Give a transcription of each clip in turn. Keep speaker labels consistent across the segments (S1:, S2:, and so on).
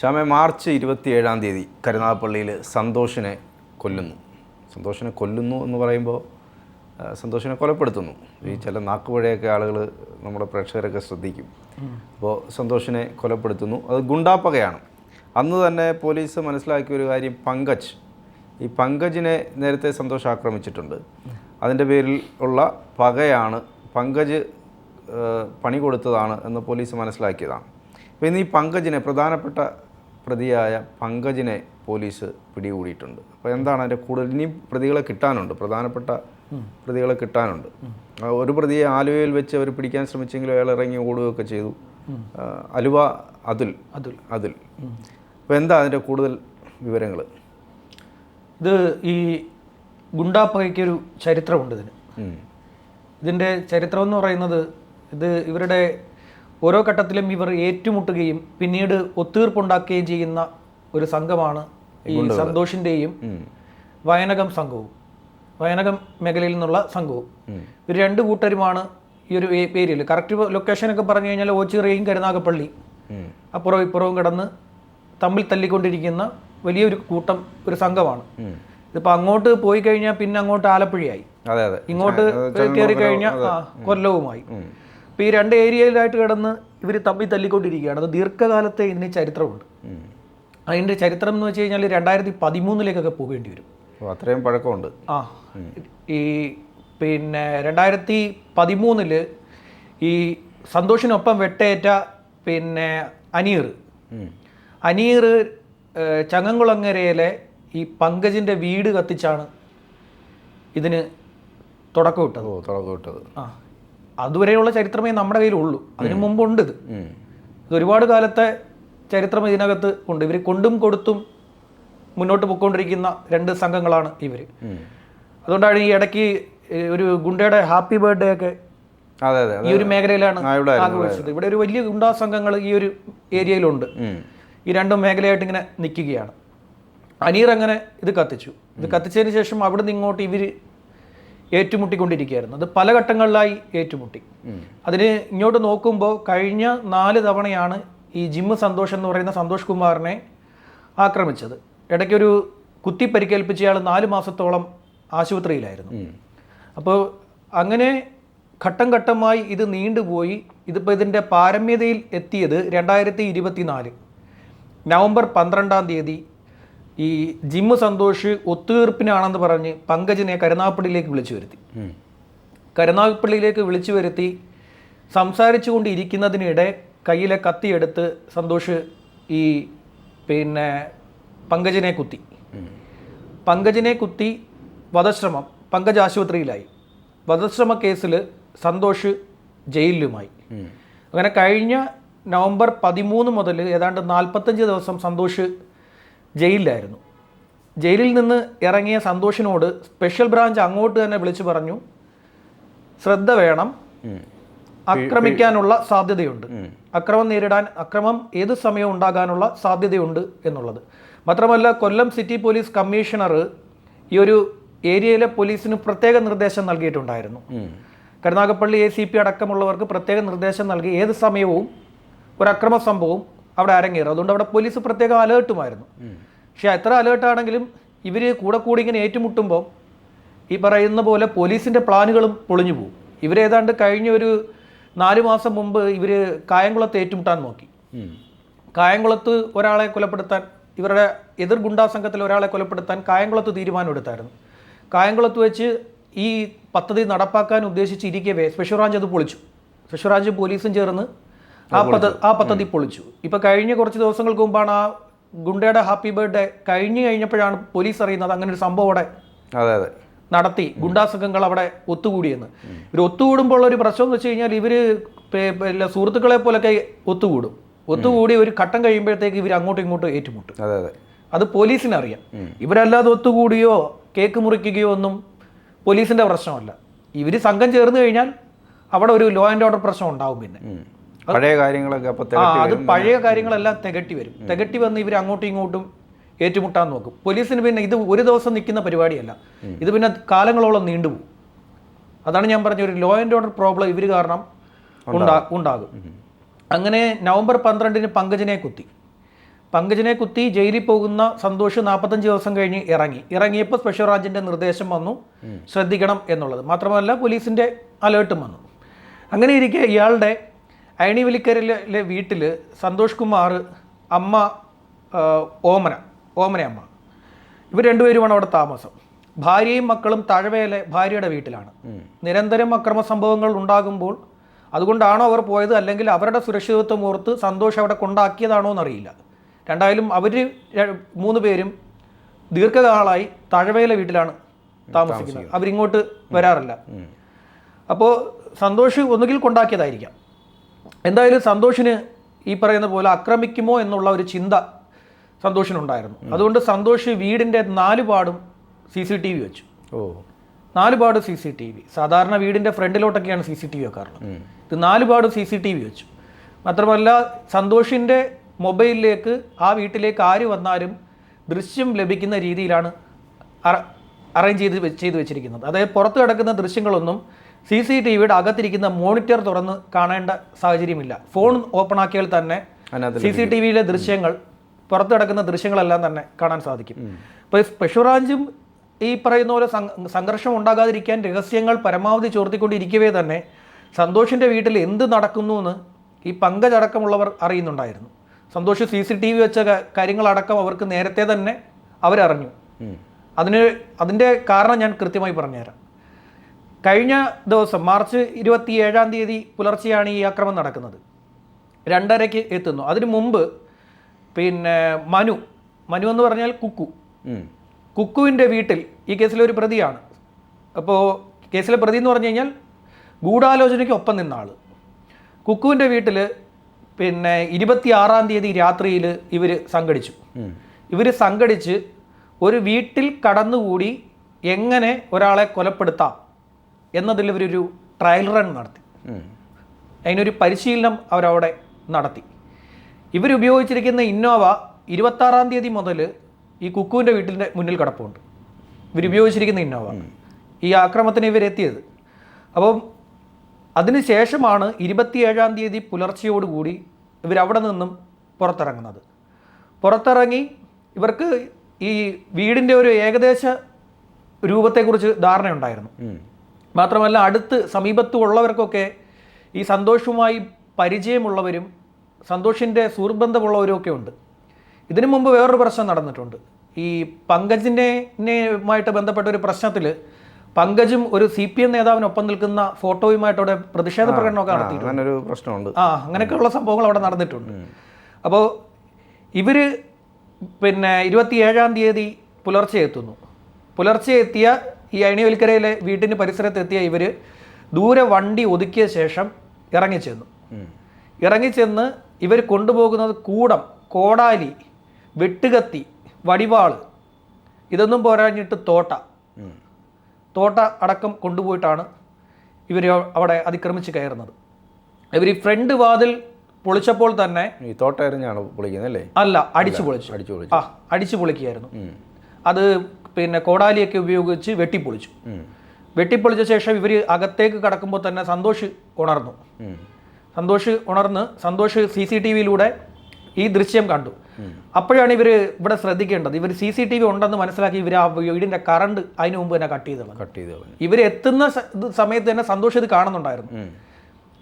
S1: ശ്യാമെ March ഇരുപത്തിയേഴാം തീയതി കരുനാഗപ്പള്ളിയിൽ സന്തോഷിനെ കൊല്ലുന്നു. സന്തോഷിനെ കൊല്ലുന്നു എന്ന് പറയുമ്പോൾ സന്തോഷിനെ കൊലപ്പെടുത്തുന്നു. ഈ ചില നാക്കുവഴിയൊക്കെ ആളുകൾ നമ്മുടെ പ്രേക്ഷകരൊക്കെ ശ്രദ്ധിക്കും. അപ്പോൾ സന്തോഷിനെ കൊലപ്പെടുത്തുന്നു. അത് ഗുണ്ടാപ്പകയാണ്. അന്ന് തന്നെ പോലീസ് മനസ്സിലാക്കിയ ഒരു കാര്യം പങ്കജ്. ഈ പങ്കജിനെ നേരത്തെ സന്തോഷ് ആക്രമിച്ചിട്ടുണ്ട്. അതിന്റെ പേരിൽ ഉള്ള പകയാണ് പങ്കജ് പണി കൊടുത്തതാണ് എന്ന് പോലീസ് മനസ്സിലാക്കിയതാണ്. അപ്പോൾ ഇന്ന് ഈ പങ്കജിനെ പ്രധാനപ്പെട്ട പ്രതിയായ പങ്കജിനെ പോലീസ് പിടികൂടിയിട്ടുണ്ട്. അപ്പോൾ എന്താണ് അതിന്റെ കൂടുതൽ? ഇനി പ്രതികളെ കിട്ടാനുണ്ട്. പ്രധാനപ്പെട്ട പ്രതികളെ കിട്ടാനുണ്ട്. ഒരു പ്രതിയെ ആലുവയിൽ വെച്ച് അവർ പിടിക്കാൻ ശ്രമിച്ചെങ്കിലും അയാൾ ഇറങ്ങി ഓടുകയൊക്കെ ചെയ്തു. അലുവ അതുൽ.
S2: അതുൽ.
S1: അതുൽ. അപ്പോൾ എന്താ അതിന്റെ കൂടുതൽ വിവരങ്ങൾ
S2: ഇത് ഈ ഗുണ്ടാപ്പകയ്ക്കൊരു ചരിത്രമുണ്ട് ഇതിന്. ഇതിന്റെ ചരിത്രം എന്ന് പറയുന്നത് ഇത് ഇവരുടെ ഓരോ ഘട്ടത്തിലും ഇവർ ഏറ്റുമുട്ടുകയും പിന്നീട് ഒത്തീർപ്പുണ്ടാക്കുകയും ചെയ്യുന്ന ഒരു സംഘമാണ് ഈ സന്തോഷിന്റെയും വയനകം സംഘവും. വയനകം മേഖലയിൽ നിന്നുള്ള സംഘവും. ഇവർ രണ്ട് കൂട്ടരുമാണ് ഈ ഒരു ഏരിയയിൽ കറക്റ്റ് ലൊക്കേഷനൊക്കെ പറഞ്ഞു കഴിഞ്ഞാൽ ഓച്ചിറയും കരുനാഗപ്പള്ളി. അപ്പുറവും ഇപ്പുറവും കിടന്ന് തമ്മിൽ തല്ലിക്കൊണ്ടിരിക്കുന്ന വലിയൊരു കൂട്ടം ഒരു സംഘമാണ്. ഇതിപ്പോൾ അങ്ങോട്ട് പോയി കഴിഞ്ഞാൽ പിന്നെ അങ്ങോട്ട് ആലപ്പുഴയായി. ഇങ്ങോട്ട് കയറി കഴിഞ്ഞാൽ കൊല്ലവുമായി. അപ്പോൾ ഈ രണ്ട് ഏരിയയിലായിട്ട് കിടന്ന് ഇവർ തമ്മിൽ തല്ലിക്കൊണ്ടിരിക്കുകയാണ്. അത് ദീർഘകാലത്തെ ഇതിന് ചരിത്രമുണ്ട്. അതിന്റെ ചരിത്രം എന്ന് വെച്ച് കഴിഞ്ഞാൽ രണ്ടായിരത്തി പതിമൂന്നിലേക്കൊക്കെ പോകേണ്ടി വരും.
S1: അത്രയും പഴക്കമുണ്ട്.
S2: ആ ഈ പിന്നെ രണ്ടായിരത്തി പതിമൂന്നിൽ ഈ സന്തോഷിനൊപ്പം വെട്ടേറ്റ പിന്നെ അനീർ. അനീർ ചങ്ങങ്കുളങ്ങരയിലെ ഈ പങ്കജിന്റെ വീട് കത്തിച്ചാണ് ഇതിന് തുടക്കം ഇട്ടത് ആ അതുവരെയുള്ള ചരിത്രമേ നമ്മുടെ കയ്യിലുള്ളൂ. അതിനു മുമ്പുണ്ട് ഇത്. ഇത് ഒരുപാട് കാലത്തെ ചരിത്രം ഇതിനകത്ത് ഉണ്ട്. ഇവർ കൊണ്ടും കൊടുത്തും മുന്നോട്ട് പോയിക്കൊണ്ടിരിക്കുന്ന രണ്ട് സംഘങ്ങളാണ് ഇവർ അതുകൊണ്ടാണ് ഈ ഇടയ്ക്ക് ഒരു ഗുണ്ടയുടെ ഹാപ്പി ബർത്ത്ഡേ ഒക്കെ
S1: അതെ അതെ
S2: ഈ ഒരു മേഖലയിലാണ് ആഘോഷിച്ചത്. ഇവിടെ ഒരു വലിയ ഗുണ്ടാ സംഘങ്ങൾ ഈ ഒരു ഏരിയയിലുണ്ട്. ഈ രണ്ടും മേഖലയായിട്ട് ഇങ്ങനെ നിൽക്കുകയാണ്. അനീർ അങ്ങനെ ഇത് കത്തിച്ചു. ഇത് കത്തിച്ചതിന് ശേഷം അവിടെ നിന്ന് ഇങ്ങോട്ട് ഇവർ ഏറ്റുമുട്ടിക്കൊണ്ടിരിക്കുകയായിരുന്നു. അത് പല ഘട്ടങ്ങളിലായി ഏറ്റുമുട്ടി. അതിന് ഇങ്ങോട്ട് നോക്കുമ്പോൾ കഴിഞ്ഞ നാല് തവണയാണ് ഈ ജിമ്മ് സന്തോഷ് എന്ന് പറയുന്ന സന്തോഷ് കുമാറിനെ ആക്രമിച്ചത്. ഇടയ്ക്കൊരു കുത്തി പരിക്കേൽപ്പിച്ച ആൾ നാല് മാസത്തോളം ആശുപത്രിയിലായിരുന്നു. അപ്പോൾ അങ്ങനെ ഘട്ടം ഘട്ടമായി ഇത് നീണ്ടുപോയി. ഇതിപ്പോൾ ഇതിന്റെ പാരമ്യതയിൽ എത്തിയത് രണ്ടായിരത്തി ഇരുപത്തിനാല്. നവംബർ പന്ത്രണ്ടാം തീയതി ഈ ജിമ്മ് സന്തോഷ് ഒത്തുതീർപ്പിനാണെന്ന് പറഞ്ഞ് പങ്കജിനെ കരുനാഗപ്പള്ളിയിലേക്ക് വിളിച്ചു വരുത്തി. കരുനാഗപ്പള്ളിയിലേക്ക് വിളിച്ചു വരുത്തി സംസാരിച്ചു കൊണ്ടിരിക്കുന്നതിനിടെ കയ്യിലെ കത്തിയെടുത്ത് സന്തോഷ് ഈ പിന്നെ പങ്കജിനെ കുത്തി. പങ്കജിനെ കുത്തി വധശ്രമം പങ്കജ് ആശുപത്രിയിലായി. വധശ്രമ കേസിൽ സന്തോഷ് ജയിലിലുമായി. അങ്ങനെ കഴിഞ്ഞ നവംബർ പതിമൂന്ന് മുതൽ ഏതാണ്ട് നാൽപ്പത്തഞ്ച് ദിവസം സന്തോഷ് ജയിലിലായിരുന്നു. ജയിലിൽ നിന്ന് ഇറങ്ങിയ സന്തോഷിനോട് സ്പെഷ്യൽ ബ്രാഞ്ച് അങ്ങോട്ട് തന്നെ വിളിച്ചു പറഞ്ഞു ശ്രദ്ധ വേണം. ആക്രമിക്കാനുള്ള സാധ്യതയുണ്ട്. അക്രമം നേരിടാൻ അക്രമം ഏത് സമയവും ഉണ്ടാകാനുള്ള സാധ്യതയുണ്ട് എന്നുള്ളത്. മാത്രമല്ല കൊല്ലം സിറ്റി പോലീസ് കമ്മീഷണർ ഈ ഒരു ഏരിയയിലെ പോലീസിന് പ്രത്യേക നിർദ്ദേശം നൽകിയിട്ടുണ്ടായിരുന്നു. കരുനാഗപ്പള്ളി എ സി പി അടക്കമുള്ളവർക്ക് പ്രത്യേക നിർദ്ദേശം നൽകി ഏത് സമയവും ഒരു അക്രമ സംഭവം അവിടെ അരങ്ങേറും. അതുകൊണ്ട് അവിടെ പോലീസ് പ്രത്യേക അലേർട്ടുമായിരുന്നു. പക്ഷേ എത്ര അലേർട്ടാണെങ്കിലും ഇവർ കൂടെ കൂടി ഇങ്ങനെ ഏറ്റുമുട്ടുമ്പോൾ ഈ പറയുന്ന പോലെ പോലീസിന്റെ പ്ലാനുകളും പൊളിഞ്ഞു പോകും. ഇവരേതാണ്ട് കഴിഞ്ഞ ഒരു നാല് മാസം മുമ്പ് ഇവർ കായംകുളത്ത് ഏറ്റുമുട്ടാൻ നോക്കി. കായംകുളത്ത് ഒരാളെ കൊലപ്പെടുത്താൻ ഇവരുടെ എതിർ ഗുണ്ടാ സംഘത്തിൽ ഒരാളെ കൊലപ്പെടുത്താൻ കായംകുളത്ത് തീരുമാനമെടുത്തായിരുന്നു കായംകുളത്ത് വെച്ച് ഈ പദ്ധതി നടപ്പാക്കാൻ ഉദ്ദേശിച്ചിരിക്കവേ സ്പെഷ്യൽ ബ്രാഞ്ച് അത് പൊളിച്ചു. സ്പെഷ്യൽ ബ്രാഞ്ച് പോലീസും ചേർന്ന് ആ പദ്ധതി ആ പദ്ധതി പൊളിച്ചു. ഇപ്പൊ കഴിഞ്ഞ കുറച്ച് ദിവസങ്ങൾക്ക് മുമ്പാണ് ആ ഗുണ്ടയുടെ ഹാപ്പി ബർത്ത്ഡേ കഴിഞ്ഞു കഴിഞ്ഞപ്പോഴാണ് പോലീസ് അറിയുന്നത് അങ്ങനെ ഒരു സംഭവം അവിടെ
S1: അതെ അതെ.
S2: നടത്തി. ഗുണ്ടാ സംഘങ്ങൾ അവിടെ ഒത്തുകൂടിയെന്ന്. ഇവർ ഒത്തുകൂടുമ്പോൾ ഒരു പ്രശ്നം എന്ന് വെച്ച് കഴിഞ്ഞാൽ ഇവർ സുഹൃത്തുക്കളെ പോലൊക്കെ ഒത്തുകൂടും. ഒത്തുകൂടി ഒരു ഘട്ടം കഴിയുമ്പോഴത്തേക്ക് ഇവർ അങ്ങോട്ടും ഇങ്ങോട്ടും ഏറ്റുമുട്ടും.
S1: അതെ അതെ.
S2: അത് പോലീസിന് അറിയാം ഇവരല്ലാതെ ഒത്തുകൂടിയോ കേക്ക് മുറിക്കുകയോ ഒന്നും പോലീസിന്റെ പ്രശ്നമല്ല. ഇവർ സംഘം ചേർന്ന് കഴിഞ്ഞാൽ അവിടെ ഒരു ലോ ആൻഡ് ഓർഡർ പ്രശ്നം ഉണ്ടാവും പിന്നെ.
S1: പഴയ കാര്യങ്ങളൊക്കെ അപ്പോൾ
S2: അത് പഴയ കാര്യങ്ങളെല്ലാം തികട്ടി വരും. തികട്ടി വന്ന് ഇവർ അങ്ങോട്ടും ഇങ്ങോട്ടും ഏറ്റുമുട്ടാൻ നോക്കും. പോലീസിന് പിന്നെ ഇത് ഒരു ദിവസം നിൽക്കുന്ന പരിപാടിയല്ല. ഇത് പിന്നെ കാലങ്ങളോളം നീണ്ടുപോകും. അതാണ് ഞാൻ പറഞ്ഞ ഒരു ലോ ആൻഡ് ഓർഡർ പ്രോബ്ലം ഇവർ കാരണം ഉണ്ടാ ഉണ്ടാകും. അങ്ങനെ നവംബർ പന്ത്രണ്ടിന് പങ്കജിനെ കുത്തി. പങ്കജിനെ കുത്തി ജയിലിൽ പോകുന്ന സന്തോഷ് നാൽപ്പത്തഞ്ച് ദിവസം കഴിഞ്ഞ് ഇറങ്ങി. ഇറങ്ങിയപ്പോൾ സ്പെഷ്യൽ ബ്രാഞ്ചിന്റെ നിർദ്ദേശം വന്നു. ശ്രദ്ധിക്കണം എന്നുള്ളത്. മാത്രമല്ല പോലീസിന്റെ അലേർട്ടും വന്നു. അങ്ങനെ ഇരിക്കെ ഇയാളുടെ അയണിവലിക്കരയിലെ വീട്ടിൽ സന്തോഷ് കുമാർ അമ്മ ഓമന ഓമനയമ്മ. ഇവർ രണ്ടുപേരുമാണ് അവിടെ താമസം. ഭാര്യയും മക്കളും തഴവയിലെ ഭാര്യയുടെ വീട്ടിലാണ്. നിരന്തരം അക്രമ സംഭവങ്ങൾ ഉണ്ടാകുമ്പോൾ അതുകൊണ്ടാണോ അവർ പോയത് അല്ലെങ്കിൽ അവരുടെ സുരക്ഷിതത്വം ഓർത്ത് സന്തോഷ് അവിടെ കൊണ്ടാക്കിയതാണോ എന്നറിയില്ല. രണ്ടായാലും അവർ മൂന്ന് പേരും ദീർഘകാലമായി തഴവയിലെ വീട്ടിലാണ് താമസിക്കുന്നത്. അവരിങ്ങോട്ട് വരാറില്ല. അപ്പോൾ സന്തോഷ് ഒന്നുകിൽ കൊണ്ടാക്കിയതായിരിക്കാം. എന്തായാലും സന്തോഷിന് ഈ പറയുന്ന പോലെ ആക്രമിക്കുമോ എന്നുള്ള ഒരു ചിന്ത സന്തോഷിനുണ്ടായിരുന്നു. അതുകൊണ്ട് സന്തോഷ് വീടിന്റെ നാല് പാടും സി സി ടി വി വെച്ചു.
S1: ഓ.
S2: നാല് പാട് സി സി ടി വി. സാധാരണ വീടിന്റെ ഫ്രണ്ടിലോട്ടൊക്കെയാണ് സി സി ടി വി വെക്കാറുള്ളത്. ഇത് നാല് പാട് സി സി ടി വി വെച്ചു. മാത്രമല്ല സന്തോഷിന്റെ മൊബൈലിലേക്ക് ആ വീട്ടിലേക്ക് ആര് വന്നാലും ദൃശ്യം ലഭിക്കുന്ന രീതിയിലാണ് അറേഞ്ച് ചെയ്ത് ചെയ്ത് വെച്ചിരിക്കുന്നത്. അതായത് പുറത്ത് കിടക്കുന്ന ദൃശ്യങ്ങളൊന്നും സി സി ടി വിയുടെ അകത്തിരിക്കുന്ന മോണിറ്റർ തുറന്ന് കാണേണ്ട സാഹചര്യമില്ല. ഫോൺ ഓപ്പൺ ആക്കിയാൽ തന്നെ സി സി ടി വിയിലെ ദൃശ്യങ്ങൾ പുറത്തു കിടക്കുന്ന ദൃശ്യങ്ങളെല്ലാം തന്നെ കാണാൻ സാധിക്കും. ഇപ്പോൾ സ്പെഷ്യൽ ബ്രാഞ്ചും ഈ പറയുന്ന പോലെ സംഘർഷം ഉണ്ടാകാതിരിക്കാൻ രഹസ്യങ്ങൾ പരമാവധി ചോർത്തിക്കൊണ്ടിരിക്കവേ തന്നെ സന്തോഷിന്റെ വീട്ടിൽ എന്ത് നടക്കുന്നു എന്ന് ഈ പങ്കജടക്കമുള്ളവർ അറിയുന്നുണ്ടായിരുന്നു. Santhosh C C T V വെച്ച കാര്യങ്ങളടക്കം അവർക്ക് നേരത്തെ തന്നെ അവരറിഞ്ഞു. അതിന് അതിന്റെ കാരണം ഞാൻ കൃത്യമായി പറഞ്ഞുതരാം. കഴിഞ്ഞ ദിവസം മാർച്ച് ഇരുപത്തി ഏഴാം തീയതി പുലർച്ചെയാണ് ഈ ആക്രമണം നടക്കുന്നത്. രണ്ടരയ്ക്ക് എത്തുന്നു. അതിനു മുമ്പ് പിന്നെ മനു മനു എന്ന് പറഞ്ഞാൽ കുക്കു. കുക്കുവിന്റെ വീട്ടിൽ ഈ കേസിലെ ഒരു പ്രതിയാണ്. അപ്പോൾ കേസിലെ പ്രതി എന്ന് പറഞ്ഞു കഴിഞ്ഞാൽ ഗൂഢാലോചനയ്ക്ക് ഒപ്പം നിന്ന ആൾ കുക്കുവിന്റെ വീട്ടിൽ പിന്നെ ഇരുപത്തിയാറാം തീയതി രാത്രിയിൽ ഇവർ സംഘടിച്ചു. ഇവർ സംഘടിച്ച് ഒരു വീട്ടിൽ കടന്നുകൂടി എങ്ങനെ ഒരാളെ കൊലപ്പെടുത്താം? എന്നതിൽ ഇവരൊരു ട്രയൽ റൺ നടത്തി. അതിനൊരു പരിശീലനം അവരവിടെ നടത്തി. ഇവരുപയോഗിച്ചിരിക്കുന്ന ഇന്നോവ ഇരുപത്താറാം തീയതി മുതൽ ഈ കുക്കുവിന്റെ വീട്ടിന്റെ മുന്നിൽ കിടപ്പുണ്ട്. ഇവരുപയോഗിച്ചിരിക്കുന്ന ഇന്നോവ. ഈ ആക്രമത്തിന് ഇവരെത്തിയത്. അപ്പം അതിന് ശേഷമാണ് ഇരുപത്തിയേഴാം തീയതി പുലർച്ചയോടുകൂടി ഇവരവിടെ നിന്നും പുറത്തിറങ്ങുന്നത്. പുറത്തിറങ്ങി ഇവർക്ക് ഈ വീടിന്റെ ഒരു ഏകദേശ രൂപത്തെക്കുറിച്ച് ധാരണയുണ്ടായിരുന്നു. മാത്രമല്ല അടുത്ത് സമീപത്തുള്ളവർക്കൊക്കെ ഈ സന്തോഷവുമായി പരിചയമുള്ളവരും സന്തോഷിന്റെ സുഹൃബന്ധമുള്ളവരും ഒക്കെ ഉണ്ട്. ഇതിനു മുമ്പ് വേറൊരു പ്രശ്നം നടന്നിട്ടുണ്ട്. ഈ പങ്കജിനെയുമായിട്ട് ബന്ധപ്പെട്ട ഒരു പ്രശ്നത്തിൽ പങ്കജും ഒരു സി പി എം നേതാവിനൊപ്പം നിൽക്കുന്ന ഫോട്ടോയുമായിട്ട് അവിടെ പ്രതിഷേധ പ്രകടനമൊക്കെ നടത്തിയിട്ടുണ്ട്.
S1: പ്രശ്നമുണ്ട്.
S2: ആ അങ്ങനെയൊക്കെയുള്ള സംഭവങ്ങൾ അവിടെ നടന്നിട്ടുണ്ട്. അപ്പോൾ ഇവർ പിന്നെ ഇരുപത്തിയേഴാം തീയതി പുലർച്ചെ എത്തുന്നു. പുലർച്ചെ എത്തിയ ഈ അയണിവൽക്കരയിലെ വീട്ടിന് പരിസരത്ത് എത്തിയ ഇവർ ദൂരെ വണ്ടി ഒതുക്കിയ ശേഷം ഇറങ്ങിച്ചെന്നു. ഇറങ്ങിച്ചെന്ന് ഇവർ കൊണ്ടുപോകുന്നത് കൂടം കോടാലി വെട്ടുകത്തി വടിവാൾ ഇതൊന്നും പോരാഞ്ഞിട്ട് തോട്ട. തോട്ട അടക്കം കൊണ്ടുപോയിട്ടാണ് ഇവർ അവിടെ അതിക്രമിച്ച് കയറുന്നത്. ഇവർ ഈ ഫ്രണ്ട് വാതിൽ പൊളിച്ചപ്പോൾ തന്നെ
S1: ഈ തോട്ട എറിഞ്ഞാണ് പൊളിക്കുന്നത് അല്ലേ
S2: അല്ല അടിച്ചു പൊളിച്ചു.
S1: അടിച്ചു പൊളിച്ചു.
S2: ആ അടിച്ചു പൊളിക്കുകയായിരുന്നു. അത് പിന്നെ കോടാലിയൊക്കെ ഉപയോഗിച്ച് വെട്ടിപ്പൊളിച്ചു. വെട്ടിപ്പൊളിച്ച ശേഷം ഇവർ അകത്തേക്ക് കടക്കുമ്പോൾ തന്നെ സന്തോഷ് ഉണർന്നു. സന്തോഷ് ഉണർന്ന് സന്തോഷ് സി സി ടി വിയിലൂടെ ഈ ദൃശ്യം കണ്ടു. അപ്പോഴാണ് ഇവർ ഇവിടെ ശ്രദ്ധിക്കേണ്ടത്. ഇവർ സി സി ടി വി ഉണ്ടെന്ന് മനസ്സിലാക്കി ഇവർ ആ വീടിന്റെ കറണ്ട് അതിനു മുമ്പ് തന്നെ കട്ട് ചെയ്തു
S1: കട്ട് ചെയ്തു
S2: ഇവർ എത്തുന്ന സമയത്ത് തന്നെ സന്തോഷ് ഇത് കാണുന്നുണ്ടായിരുന്നു.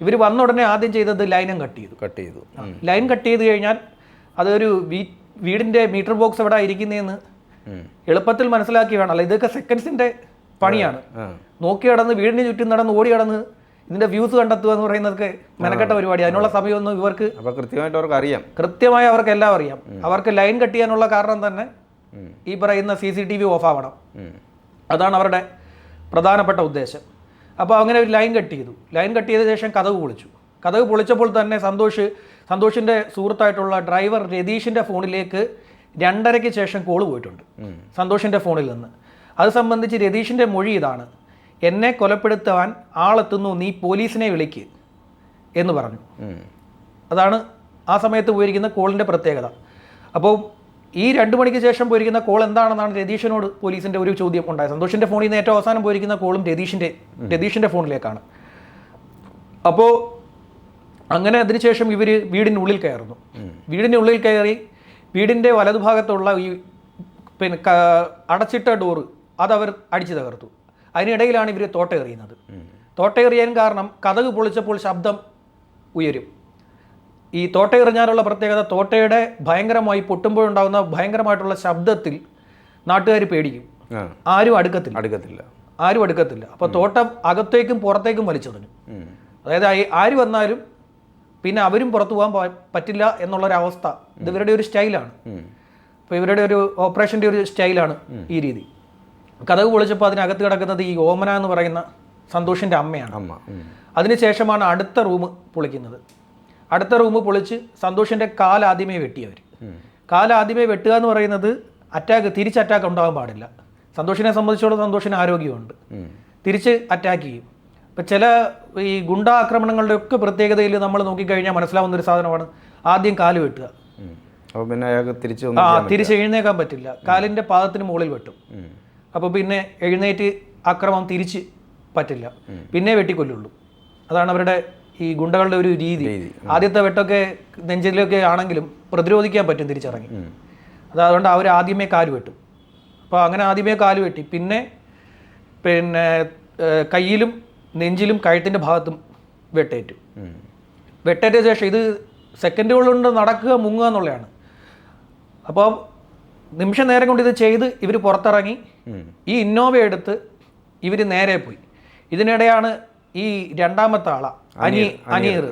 S2: ഇവർ വന്ന ഉടനെ ആദ്യം ചെയ്തത് ലൈനും കട്ട് ചെയ്തു.
S1: കട്ട് ചെയ്തു.
S2: ലൈൻ കട്ട് ചെയ്ത് കഴിഞ്ഞാൽ അതൊരു വീടിന്റെ വീടിന്റെ മീറ്റർ ബോക്സ് എവിടെ ഇരിക്കുന്നതെന്ന്. എളുപ്പത്തിൽ മനസ്സിലാക്കി വേണമല്ലോ ഇതൊക്കെ സെക്കൻഡ്സിന്റെ പണിയാണ്. നോക്കി കടന്ന് വീടിന് ചുറ്റും നടന്ന് ഓടി കടന്ന് ഇതിന്റെ വ്യൂസ് കണ്ടെത്തുക എന്ന് പറയുന്നതൊക്കെ മെനക്കെട്ട പരിപാടി അതിനുള്ള സമയമൊന്നും ഇവർക്ക്
S1: കൃത്യമായിട്ട് അവർക്ക് അറിയാം.
S2: കൃത്യമായി അവർക്ക് എല്ലാം അറിയാം. അവർക്ക് ലൈൻ കട്ട് ചെയ്യാനുള്ള കാരണം തന്നെ ഈ പറയുന്ന C C T V off ആവണം അതാണ് അവരുടെ പ്രധാനപ്പെട്ട ഉദ്ദേശം. അപ്പോൾ അങ്ങനെ ഒരു ലൈൻ കട്ട് ചെയ്തു. ലൈൻ കട്ട് ചെയ്ത ശേഷം കഥവ് പൊളിച്ചു. കഥവ് പൊളിച്ചപ്പോൾ തന്നെ സന്തോഷ് സന്തോഷിന്റെ സുഹൃത്തായിട്ടുള്ള ഡ്രൈവർ രതീഷിന്റെ ഫോണിലേക്ക് രണ്ടരയ്ക്ക് ശേഷം കോൾ പോയിട്ടുണ്ട്.
S1: സന്തോഷിന്റെ
S2: സന്തോഷിന്റെ ഫോണിൽ നിന്ന്. അത് സംബന്ധിച്ച് രതീഷിന്റെ മൊഴി ഇതാണ്. എന്നെ കൊലപ്പെടുത്താൻ ആളെത്തുന്നു നീ പോലീസിനെ വിളിക്ക് എന്ന് പറഞ്ഞു. അതാണ് ആ സമയത്ത് പോയിരിക്കുന്ന കോളിന്റെ പ്രത്യേകത. അപ്പോൾ ഈ രണ്ട് മണിക്ക് ശേഷം പോയിരിക്കുന്ന കോൾ എന്താണെന്നാണ് രതീഷിനോട് പോലീസിന്റെ ഒരു ചോദ്യം ഉണ്ടായത്. സന്തോഷിന്റെ ഫോണിൽ നിന്ന് ഏറ്റവും അവസാനം പോയിരിക്കുന്ന കോളും രതീഷിന്റെ രതീഷിന്റെ ഫോണിലേക്കാണ് അപ്പോൾ അങ്ങനെ അതിനുശേഷം ഇവർ വീടിനുള്ളിൽ കയറുന്നു. വീടിനുള്ളിൽ കയറി വീടിന്റെ വലതുഭാഗത്തുള്ള ഈ പിന്നെ അടച്ചിട്ട ഡോറ് അതവർ അടിച്ചു തകർത്തു. അതിനിടയിലാണ് ഇവർ തോട്ടയെറിയുന്നത്. തോട്ടയെറിയാൻ കാരണം കഥക് പൊളിച്ചപ്പോൾ ശബ്ദം ഉയരും. ഈ തോട്ടയെറിഞ്ഞാലുള്ള പ്രത്യേകത തോട്ടയുടെ ഭയങ്കരമായി പൊട്ടുമ്പോഴുണ്ടാകുന്ന ഭയങ്കരമായിട്ടുള്ള ശബ്ദത്തിൽ നാട്ടുകാർ പേടിക്കും. ആരും അടുക്കത്തില്ല.
S1: അടുക്കത്തില്ല.
S2: ആരും അടുക്കത്തില്ല. അപ്പോൾ തോട്ടം അകത്തേക്കും പുറത്തേക്കും
S1: വലിച്ചതിന്.
S2: അതായത് ആര് വന്നാലും പിന്നെ അവരും പുറത്തു പോകാൻ പറ്റില്ല എന്നുള്ളൊരവസ്ഥ. ഇത് ഇവരുടെ ഒരു സ്റ്റൈലാണ്. അപ്പോൾ ഇവരുടെ ഒരു ഓപ്പറേഷന്റെ ഒരു സ്റ്റൈലാണ് ഈ രീതി. കഥക് പൊളിച്ചപ്പോൾ അതിനകത്ത് കിടക്കുന്നത് ഈ ഓമന എന്ന് പറയുന്ന സന്തോഷിന്റെ അമ്മയാണ്.
S1: അമ്മ.
S2: അതിനുശേഷമാണ് അടുത്ത റൂം പൊളിക്കുന്നത്. അടുത്ത റൂം പൊളിച്ച് സന്തോഷിന്റെ കാൽ ആദ്യമേ വെട്ടിയവർ കാൽ ആദ്യമേ വെട്ടുക എന്ന് പറയുന്നത് അറ്റാക്ക് തിരിച്ച് അറ്റാക്ക് ഉണ്ടാകാൻ പാടില്ല. സന്തോഷിനെ സംബന്ധിച്ചോളം സന്തോഷിന് ആരോഗ്യമുണ്ട്. തിരിച്ച് അറ്റാക്ക് ചെയ്യും. ഇപ്പം ചില ഈ ഗുണ്ട ആക്രമണങ്ങളുടെ ഒക്കെ പ്രത്യേകതയിൽ നമ്മൾ നോക്കിക്കഴിഞ്ഞാൽ മനസ്സിലാവുന്ന ഒരു സാധനമാണ് ആദ്യം കാൽ വെട്ടുക.
S1: അപ്പോൾ പിന്നെ അയാൾക്ക് തിരിച്ചു
S2: ആ തിരിച്ച് എഴുന്നേക്കാൻ പറ്റില്ല. കാലിന്റെ പാദത്തിന് മുകളിൽ വെട്ടും. അപ്പോൾ പിന്നെ എഴുന്നേറ്റ് അക്രമം തിരിച്ച് പറ്റില്ല. പിന്നെ വെട്ടിക്കൊല്ലുള്ളൂ. അതാണ് അവരുടെ ഈ ഗുണ്ടകളുടെ ഒരു രീതി. ആദ്യത്തെ വെട്ടൊക്കെ നെഞ്ചിലൊക്കെ ആണെങ്കിലും പ്രതിരോധിക്കാൻ പറ്റും തിരിച്ചിറങ്ങി. അത് അതുകൊണ്ട് അവർ ആദ്യമേ കാൽ വെട്ടും. അപ്പോൾ അങ്ങനെ ആദ്യമേ കാൽ വെട്ടി. പിന്നെ പിന്നെ കയ്യിലും നെഞ്ചിലും കഴുത്തിന്റെ ഭാഗത്തും വെട്ടേറ്റു. വെട്ടേറ്റ ശേഷം ഇത് സെക്കൻഡുകൾ കൊണ്ട് നടക്കുക മുങ്ങുക എന്നുള്ളതാണ്. അപ്പോൾ നിമിഷ നേരം കൊണ്ട് ഇത് ചെയ്ത് ഇവർ പുറത്തിറങ്ങി. ഈ ഇന്നോവ എടുത്ത് ഇവർ നേരെ പോയി. ഇതിനിടെയാണ് ഈ രണ്ടാമത്തെ ആള അനി അനീർ.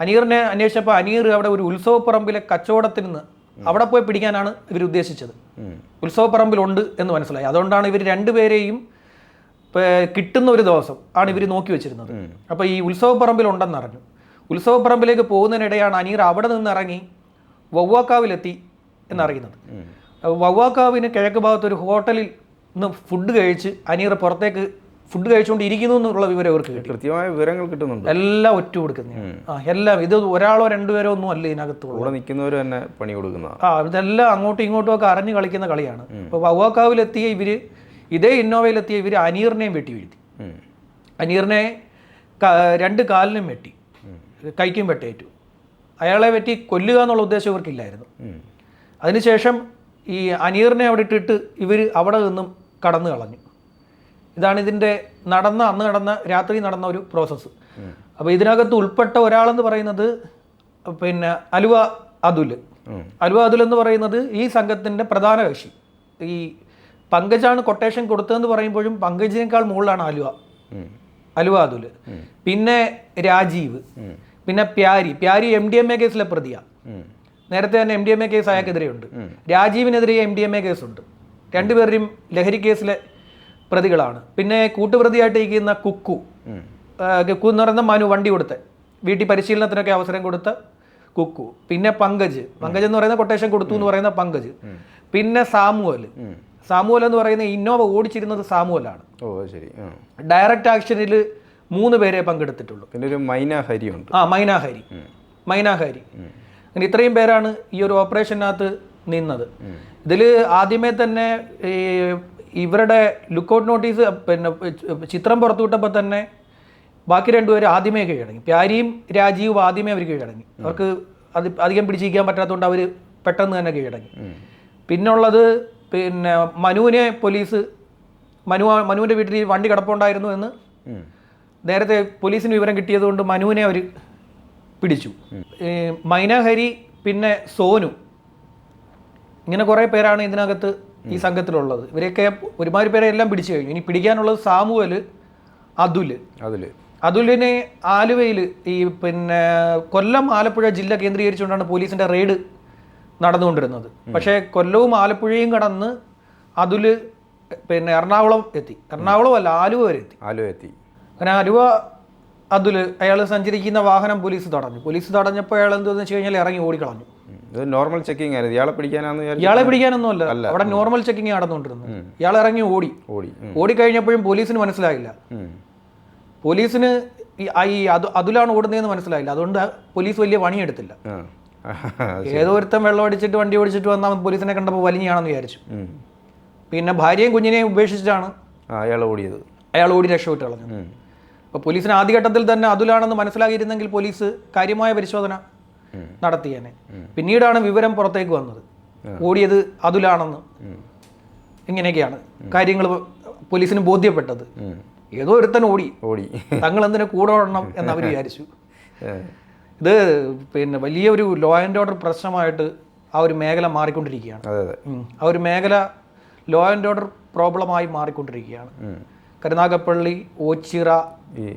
S2: അനീറിനെ അന്വേഷിച്ചപ്പോൾ അനീർ അവിടെ ഒരു ഉത്സവപ്പറമ്പിലെ കച്ചവടത്തിൽ നിന്ന് അവിടെ പോയി പിടിക്കാനാണ് ഇവർ ഉദ്ദേശിച്ചത്. ഉത്സവപ്പറമ്പിലുണ്ട് എന്ന് മനസ്സിലായി. അതുകൊണ്ടാണ് ഇവർ രണ്ടുപേരെയും കിട്ടുന്ന ഒരു ദിവസം ആണ് ഇവർ നോക്കി വെച്ചിരുന്നത്. അപ്പോൾ ഈ ഉത്സവപ്പറമ്പിലുണ്ടെന്ന് അറിഞ്ഞു ഉത്സവപ്പറമ്പിലേക്ക് പോകുന്നതിനിടെയാണ് അനീർ അവിടെ നിന്ന് ഇറങ്ങി വവ്വാക്കാവിലെത്തി എന്നറിയുന്നത്. വവ്വാക്കാവിന് കിഴക്ക് ഭാഗത്ത് ഒരു ഹോട്ടലിൽ നിന്ന് ഫുഡ് കഴിച്ച് അനീർ പുറത്തേക്ക് ഫുഡ് കഴിച്ചുകൊണ്ടിരിക്കുന്നു എന്നുള്ള വിവരം അവർക്ക് കിട്ടി.
S1: കൃത്യമായ വിവരങ്ങൾ കിട്ടുന്നുണ്ട്.
S2: എല്ലാം ഒറ്റ കൊടുക്കുന്നു ആ എല്ലാം ഇത് ഒരാളോ രണ്ടുപേരോ ഒന്നും അല്ല ഇതിനകത്ത്
S1: കൂടെ നിൽക്കുന്നവർ തന്നെ പണി കൊടുക്കുന്ന
S2: ആ ഇതെല്ലാം അങ്ങോട്ടും ഇങ്ങോട്ടും ഒക്കെ അറിഞ്ഞു കളിക്കുന്ന കളിയാണ്. അപ്പോൾ വവ്വാക്കാവിലെത്തിയ ഇവർ ഇതേ ഇന്നോവയിലെത്തിയ ഇവർ അനീറിനെയും വെട്ടി വീഴ്ത്തി. അനീറിനെ രണ്ട് കാലിനും വെട്ടി. കൈക്കും വെട്ടേറ്റു. അയാളെ വെട്ടി കൊല്ലുക എന്നുള്ള ഉദ്ദേശം ഇവർക്കില്ലായിരുന്നു. അതിനുശേഷം ഈ അനീറിനെ അവിടെ ഇട്ടിട്ട് ഇവർ അവിടെ നിന്നും കടന്നു കളഞ്ഞു. ഇതാണ് ഇതിന്റെ നടന്ന അന്ന് നടന്ന രാത്രി നടന്ന ഒരു പ്രോസസ്സ്. അപ്പോൾ ഇതിനകത്ത് ഉൾപ്പെട്ട ഒരാളെന്ന് പറയുന്നത് പിന്നെ അലുവ അതുൽ അലുവ അതുൽ എന്ന് പറയുന്നത് ഈ സംഘത്തിന്റെ പ്രധാന കക്ഷി. ഈ പങ്കജാണ് കൊട്ടേഷൻ കൊടുത്തതെന്ന് പറയുമ്പോഴും പങ്കജിനേക്കാൾ മുകളിലാണ് അലുവ. അലുവ അതുൽ പിന്നെ രാജീവ്. പിന്നെ Pyari. Pyari M D M A കേസിലെ പ്രതിയാണ് നേരത്തെ തന്നെ M D M A case അയാൾക്കെതിരെയുണ്ട്. രാജീവിനെതിരെ എം ഡി എം എ കേസുണ്ട്. രണ്ടുപേരെയും ലഹരി കേസിലെ പ്രതികളാണ്. പിന്നെ കൂട്ടുപ്രതിയായിട്ട് ഇരിക്കുന്ന കുക്കു. കുക്കു എന്ന് പറയുന്ന മനു വണ്ടി കൊടുത്ത്. വീട്ടിൽ പരിശീലനത്തിനൊക്കെ അവസരം കൊടുത്ത കുക്കു. പിന്നെ പങ്കജ്. പങ്കജ് എന്ന് പറയുന്ന കൊട്ടേഷൻ കൊടുത്തു എന്ന് പറയുന്ന പങ്കജ്. പിന്നെ സാമുവൽ സാമുവൽ എന്ന് പറയുന്ന ഇന്നോവ ഓടിച്ചിരുന്നത് സാമുവലാണ്.
S1: ഓ ശരി.
S2: ഡയറക്റ്റ് ആക്ഷനിൽ മൂന്ന് പേരെ പങ്കെടുത്തിട്ടുള്ളൂ.
S1: പിന്നെ ഒരു മൈന ഉണ്ട്.
S2: ആ മൈനാഹരി മൈനാഹരി അങ്ങനെ ഇത്രയും പേരാണ് ഈ ഒരു ഓപ്പറേഷനകത്ത് നിന്നത്. ഇതിൽ ആദ്യമേ തന്നെ ഇവരുടെ ലുക്കൗട്ട് നോട്ടീസ് പിന്നെ ചിത്രം പുറത്തുവിട്ടപ്പോൾ തന്നെ ബാക്കി രണ്ടുപേരും ആദ്യമേ കീഴടങ്ങി. പ്യാരിയും രാജീവും ആദ്യമേ അവർ കീഴടങ്ങി. അവർക്ക് അത് അധികം പിടിച്ചിരിക്കാൻ പറ്റാത്തതുകൊണ്ട് അവർ പെട്ടെന്ന് തന്നെ കീഴടങ്ങി. പിന്നുള്ളത് പിന്നെ മനുവിനെ പോലീസ് മനു മനുവിന്റെ വീട്ടിൽ ഈ വണ്ടി കിടപ്പുണ്ടായിരുന്നു എന്ന് നേരത്തെ പോലീസിന് വിവരം കിട്ടിയതുകൊണ്ട് മനുവിനെ അവർ പിടിച്ചു. മൈനഹരി പിന്നെ സോനു ഇങ്ങനെ കുറേ പേരാണ് ഇതിനകത്ത് ഈ സംഘത്തിലുള്ളത്. ഇവരെയൊക്കെ ഒരുമാതിരി പേരെ എല്ലാം പിടിച്ചു കഴിഞ്ഞു. ഇനി പിടിക്കാനുള്ളത് സാമുവൽ അതുൽ.
S1: അതിൽ
S2: അതുലിനെ ആലുവയിൽ ഈ പിന്നെ കൊല്ലം ആലപ്പുഴ ജില്ല കേന്ദ്രീകരിച്ചുകൊണ്ടാണ് പോലീസിന്റെ റെയ്ഡ് നടന്നുകൊണ്ടിരുന്നത്. പക്ഷേ കൊല്ലവും ആലപ്പുഴയും കടന്ന് അതിൽ പിന്നെ എറണാകുളം എത്തി. എറണാകുളം അല്ല ആലുവ വരെ എത്തി.
S1: ആലുവ എത്തി.
S2: അങ്ങനെ ആലുവ അതിൽ അയാൾ സഞ്ചരിക്കുന്ന വാഹനം പോലീസ് തടഞ്ഞു. പോലീസ് തടഞ്ഞപ്പോൾ അയാൾ എന്തെന്ന് വെച്ച് കഴിഞ്ഞാൽ ഇറങ്ങി ഓടിക്കളഞ്ഞു.
S1: ഇത് നോർമൽ ചെക്കിംഗ് ആയിരുന്നു. ഇയാളെ പിടിക്കാനാന്ന്
S2: ഇയാളെ പിടിക്കാനൊന്നുമല്ല. അവിടെ നോർമൽ ചെക്കിംഗ് നടന്നുകൊണ്ടിരുന്നു ഇയാൾ ഇറങ്ങി ഓടി.
S1: ഓടി. ഓടി
S2: ഓടിക്കഴിഞ്ഞപ്പോഴും പോലീസിന് മനസ്സിലായില്ല. പോലീസിന് ഈ അത് അതിലാണ് ഓടുന്നതെന്ന് മനസ്സിലായില്ല. അതുകൊണ്ട് പോലീസ് വലിയ പണിയെടുത്തില്ല. ഏതോ ഒരുത്തൻ വെള്ളം അടിച്ചിട്ട് വണ്ടി ഓടിച്ചിട്ട് വന്നാൽ പോലീസിനെ കണ്ടപ്പോൾ വലിഞ്ഞാണെന്ന് വിചാരിച്ചു. പിന്നെ ഭാര്യയും കുഞ്ഞിനെയും ഉപേക്ഷിച്ചിട്ടാണ്
S1: അയാൾ ഓടിയത്.
S2: അയാൾ ഓടി രക്ഷപ്പെട്ട്
S1: കളഞ്ഞു.
S2: അപ്പോൾ പോലീസിന് ആദ്യഘട്ടത്തിൽ തന്നെ അതുലാണെന്ന് മനസ്സിലാക്കിയിരുന്നെങ്കിൽ പോലീസ് കാര്യമായ പരിശോധന നടത്തിയേനെ. പിന്നീടാണ് വിവരം പുറത്തേക്ക് വന്നത്. ഓടിയത് അതുലാണെന്ന്. ഇങ്ങനെയൊക്കെയാണ് കാര്യങ്ങൾ പോലീസിന് ബോധ്യപ്പെട്ടത്. ഏതോ ഒരുത്തൻ ഓടി.
S1: ഓടി.
S2: തങ്ങൾ എന്തിനു കൂടെ ഓടണം എന്ന് അവർ വിചാരിച്ചു. ഇത് പിന്നെ വലിയൊരു ലോ ആൻഡ് ഓർഡർ പ്രശ്നമായിട്ട് ആ ഒരു മേഖല മാറിക്കൊണ്ടിരിക്കുകയാണ്.
S1: അതെ അതെ.
S2: ആ ഒരു മേഖല ലോ ആൻഡ് ഓർഡർ പ്രോബ്ലമായി മാറിക്കൊണ്ടിരിക്കുകയാണ്. കരുനാഗപ്പള്ളി ഓച്ചിറ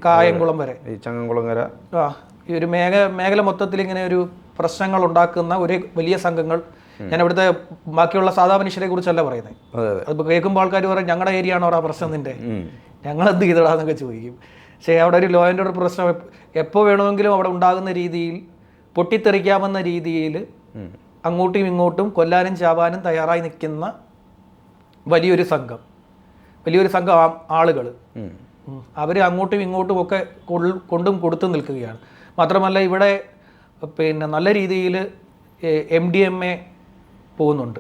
S2: കായംകുളം വരെ.
S1: ചങ്ങംകുളം വരെ.
S2: ആ ഈ ഒരു മേഖല മേഖല മൊത്തത്തിൽ ഇങ്ങനെ ഒരു പ്രശ്നങ്ങൾ ഉണ്ടാക്കുന്ന ഒരു വലിയ സംഘങ്ങൾ ഞാൻ ഇവിടുത്തെ ബാക്കിയുള്ള സാധാ മനുഷ്യരെ കുറിച്ചല്ല പറയുന്നത്
S1: അതെ
S2: അതിപ്പോൾ കേൾക്കുമ്പോൾ ആൾക്കാർ പറയും ഞങ്ങളുടെ ഏരിയ ആണോ ആ പ്രശ്നം നിന്റെ. ഞങ്ങൾ എന്ത് ചെയ്തടാന്നൊക്കെ ചോദിക്കും. പക്ഷേ അവിടെ ഒരു ലോ ആൻഡ് ഓർഡർ പ്രശ്നം എപ്പോൾ വേണമെങ്കിലും അവിടെ ഉണ്ടാകുന്ന രീതിയിൽ പൊട്ടിത്തെറിക്കാമെന്ന രീതിയിൽ. അങ്ങോട്ടും ഇങ്ങോട്ടും കൊല്ലാനും ചാവാനും തയ്യാറായി നിൽക്കുന്ന വലിയൊരു സംഘം. വലിയൊരു സംഘം ആളുകൾ അവർ അങ്ങോട്ടും ഇങ്ങോട്ടും ഒക്കെ കൊണ്ടും കൊടുത്തു നിൽക്കുകയാണ്. മാത്രമല്ല ഇവിടെ പിന്നെ നല്ല രീതിയിൽ എം ഡി എം എ പോകുന്നുണ്ട്.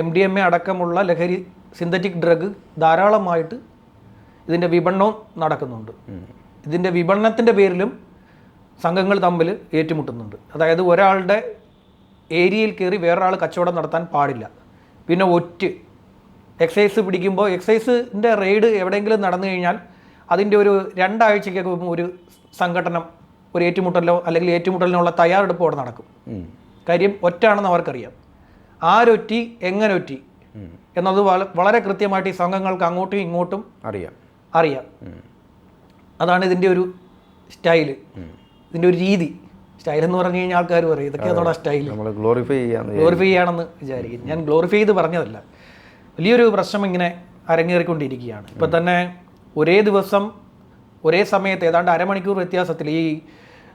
S2: എം ഡി എം എ അടക്കമുള്ള ലഹരി സിന്തറ്റിക് ഡ്രഗ് ധാരാളമായിട്ട് ഇതിന്റെ വിപണനവും നടക്കുന്നുണ്ട്. ഇതിന്റെ വിപണനത്തിന്റെ പേരിലും സംഘങ്ങൾ തമ്മിൽ ഏറ്റുമുട്ടുന്നുണ്ട്. അതായത് ഒരാളുടെ ഏരിയയിൽ കയറി വേറൊരാൾ കച്ചവടം നടത്താൻ പാടില്ല. പിന്നെ ഒറ്റ. എക്സൈസ് പിടിക്കുമ്പോൾ എക്സൈസിന്റെ റെയ്ഡ് എവിടെയെങ്കിലും നടന്നു കഴിഞ്ഞാൽ അതിന്റെ ഒരു രണ്ടാഴ്ചയ്ക്കൊക്കെ ഒരു സംഘടന ഒരു ഏറ്റുമുട്ടലോ അല്ലെങ്കിൽ ഏറ്റുമുട്ടലിനുള്ള തയ്യാറെടുപ്പ് അവിടെ നടക്കും. കാര്യം ഒറ്റാണെന്ന് അവർക്കറിയാം. ആരൊറ്റി
S1: എങ്ങനൊറ്റി.
S2: എന്നത് വളരെ കൃത്യമായിട്ട് ഈ സംഘങ്ങൾക്ക് അങ്ങോട്ടും ഇങ്ങോട്ടും
S1: അറിയാം.
S2: അറിയാം. അതാണ് ഇതിന്റെ ഒരു സ്റ്റൈൽ ഇതിന്റെ ഒരു രീതി. സ്റ്റൈൽ എന്ന് പറഞ്ഞു കഴിഞ്ഞാൽ ആൾക്കാർ പറയും ഇതൊക്കെ അതോടെ സ്റ്റൈൽ
S1: ഗ്ലോറിഫൈ.
S2: ഗ്ലോറിഫൈ ചെയ്യാണെന്ന് വിചാരിക്കും. ഞാൻ ഗ്ലോറിഫൈ ചെയ്ത് പറഞ്ഞതല്ല. വലിയൊരു പ്രശ്നം ഇങ്ങനെ അരങ്ങേറിക്കൊണ്ടിരിക്കുകയാണ്. ഇപ്പം തന്നെ ഒരേ ദിവസം ഒരേ സമയത്ത് ഏതാണ്ട് അരമണിക്കൂർ വ്യത്യാസത്തിൽ ഈ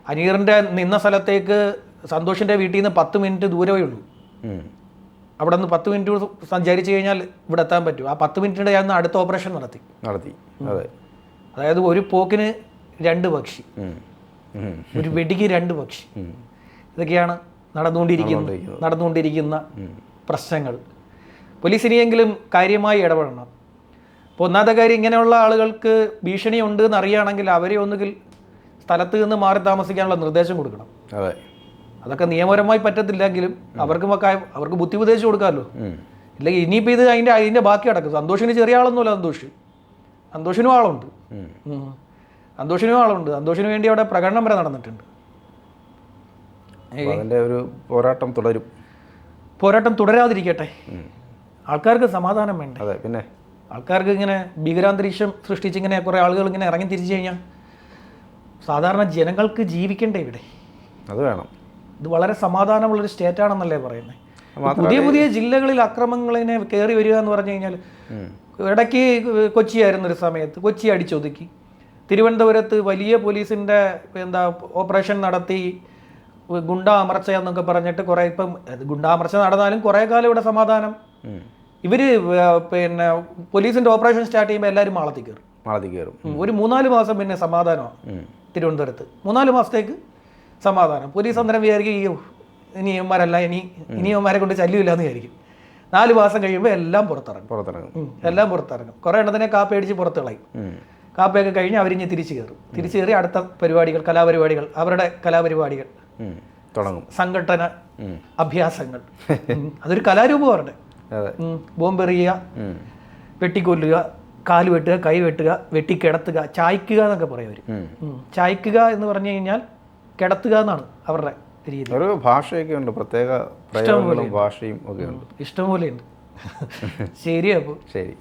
S2: അനീറിന്റെ നിന്ന സ്ഥലത്തേക്ക് സന്തോഷിന്റെ വീട്ടിൽ നിന്ന് പത്ത് മിനിറ്റ് ദൂരമേ ഉള്ളൂ. അവിടെ നിന്ന് പത്ത് മിനിറ്റ് സഞ്ചരിച്ച് കഴിഞ്ഞാൽ ഇവിടെ എത്താൻ പറ്റും. ആ പത്ത് മിനിറ്റിന്റെ ഞാൻ അടുത്ത ഓപ്പറേഷൻ നടത്തി.
S1: നടത്തി. അതെ.
S2: അതായത് ഒരു പോക്കിന് രണ്ട് പക്ഷി. ഒരു വെടിക്ക് രണ്ട് പക്ഷി. ഇതൊക്കെയാണ് നടന്നുകൊണ്ടിരിക്കുന്ന നടന്നുകൊണ്ടിരിക്കുന്ന പ്രശ്നങ്ങൾ. പോലീസ് ഇനിയെങ്കിലും കാര്യമായി ഇടപെടണം. അപ്പോൾ ഒന്നാമത്തെ കാര്യം ഇങ്ങനെയുള്ള ആളുകൾക്ക് ഭീഷണി ഉണ്ട് എന്ന് അറിയുകയാണെങ്കിൽ അവരെ ഒന്നുകിൽ സ്ഥലത്ത് നിന്ന് മാറി താമസിക്കാനുള്ള നിർദ്ദേശം കൊടുക്കണം.
S1: അതെ.
S2: അതൊക്കെ നിയമപരമായി പറ്റത്തില്ലെങ്കിലും അവർക്കും ഒക്കെ അവർക്ക് ബുദ്ധി ഉപദേശിച്ച് കൊടുക്കാമല്ലോ. ഇല്ലെങ്കിൽ ഇനിയിപ്പോൾ ഇത് അതിന്റെ അതിന്റെ ബാക്കി അടക്കും. സന്തോഷിന് ചെറിയ ആളൊന്നുമില്ല സന്തോഷ്. സന്തോഷിനും ആളുണ്ട്. സന്തോഷിനും ആളുണ്ട്. സന്തോഷിന് വേണ്ടി അവിടെ പ്രകടനം വരെ നടന്നിട്ടുണ്ട്.
S1: അതിന്റെ ഒരു പോരാട്ടം തുടരും.
S2: പോരാട്ടം തുടരാതിരിക്കട്ടെ. ആൾക്കാർക്ക് സമാധാനം വേണ്ട?
S1: അതെ പിന്നെ?
S2: ആൾക്കാർക്ക് ഇങ്ങനെ ഭീകരാന്തരീക്ഷം സൃഷ്ടിച്ച് ഇങ്ങനെ കുറേ ആളുകൾ ഇങ്ങനെ ഇറങ്ങി തിരിച്ചു കഴിഞ്ഞാൽ സാധാരണ ജനങ്ങൾക്ക് ജീവിക്കണ്ടേ ഇവിടെ?
S1: അത് വേണം.
S2: ഇത് വളരെ സമാധാനമുള്ളൊരു സ്റ്റേറ്റ് ആണെന്നല്ലേ പറയുന്നത് പുതിയ പുതിയ ജില്ലകളിൽ അക്രമങ്ങളിനെ കയറി വരിക എന്ന് പറഞ്ഞു കഴിഞ്ഞാൽ ഇടയ്ക്ക് കൊച്ചിയായിരുന്നു ഒരു സമയത്ത്. കൊച്ചി അടിച്ചൊതുക്കി. തിരുവനന്തപുരത്ത് വലിയ പോലീസിന്റെ എന്താ ഓപ്പറേഷൻ നടത്തി. ഗുണ്ട അമർച്ച എന്നൊക്കെ പറഞ്ഞിട്ട് കുറേ ഇപ്പം ഗുണ്ട അമർച്ച നടന്നാലും കുറേ കാലം ഇവിടെ സമാധാനം.
S1: ഇവർ
S2: ഇവർ പിന്നെ പോലീസിന്റെ ഓപ്പറേഷൻ സ്റ്റാർട്ട് ചെയ്യുമ്പോൾ എല്ലാവരും മാളത്തിൽ കയറും.
S1: മാളത്തിൽ കയറും.
S2: ഒരു മൂന്നാൽ മാസം പിന്നെ സമാധാനമാണ് തിരുവനന്തപുരത്ത്. മൂന്നാൽ മാസത്തേക്ക് സമാധാനം. പോലീസ് അന്നേരം വിചാരിക്കും അയ്യോ ഇനി ഇവന്മാരല്ല ഇനി ഇനി ഇവന്മാരെ കൊണ്ട് ശല്യമില്ല എന്ന് വിചാരിക്കും. നാല് മാസം കഴിയുമ്പോൾ എല്ലാം പുറത്തിറങ്ങും.
S1: പുറത്തിറങ്ങും.
S2: എല്ലാം പുറത്തിറങ്ങും. കുറേ എണ്ണത്തിനെ കാപ്പയടിച്ച് പുറത്ത് കളയും. കാപ്പയൊക്കെ കഴിഞ്ഞ് അവരിഞ്ഞ് തിരിച്ചു കയറും. തിരിച്ചു കയറി അടുത്ത പരിപാടികൾ കലാപരിപാടികൾ അവരുടെ കലാപരിപാടികൾ.
S1: തുടങ്ങും.
S2: സംഘടന. അഭ്യാസങ്ങൾ. അതൊരു കലാരൂപം അവരുടെ ബോംബെറിയുക. വെട്ടിക്കൊല്ലുക കാൽ വെട്ടുക കൈ വെട്ടുക വെട്ടിക്കിടത്തുക ചായ്ക്കുക എന്നൊക്കെ പറയും അവർ ചായ്ക്കുക എന്ന് പറഞ്ഞു കഴിഞ്ഞാൽ കിടത്തുക എന്നാണ് അവരുടെ രീതി.
S1: ഒരു ഭാഷയൊക്കെ ഉണ്ട്. പ്രത്യേക പ്രയോഗങ്ങളും ഭാഷയും ഒക്കെ ഉണ്ട്.
S2: ഇഷ്ടംപോലെയുണ്ട് ശരി അപ്പോൾ
S1: ശരി.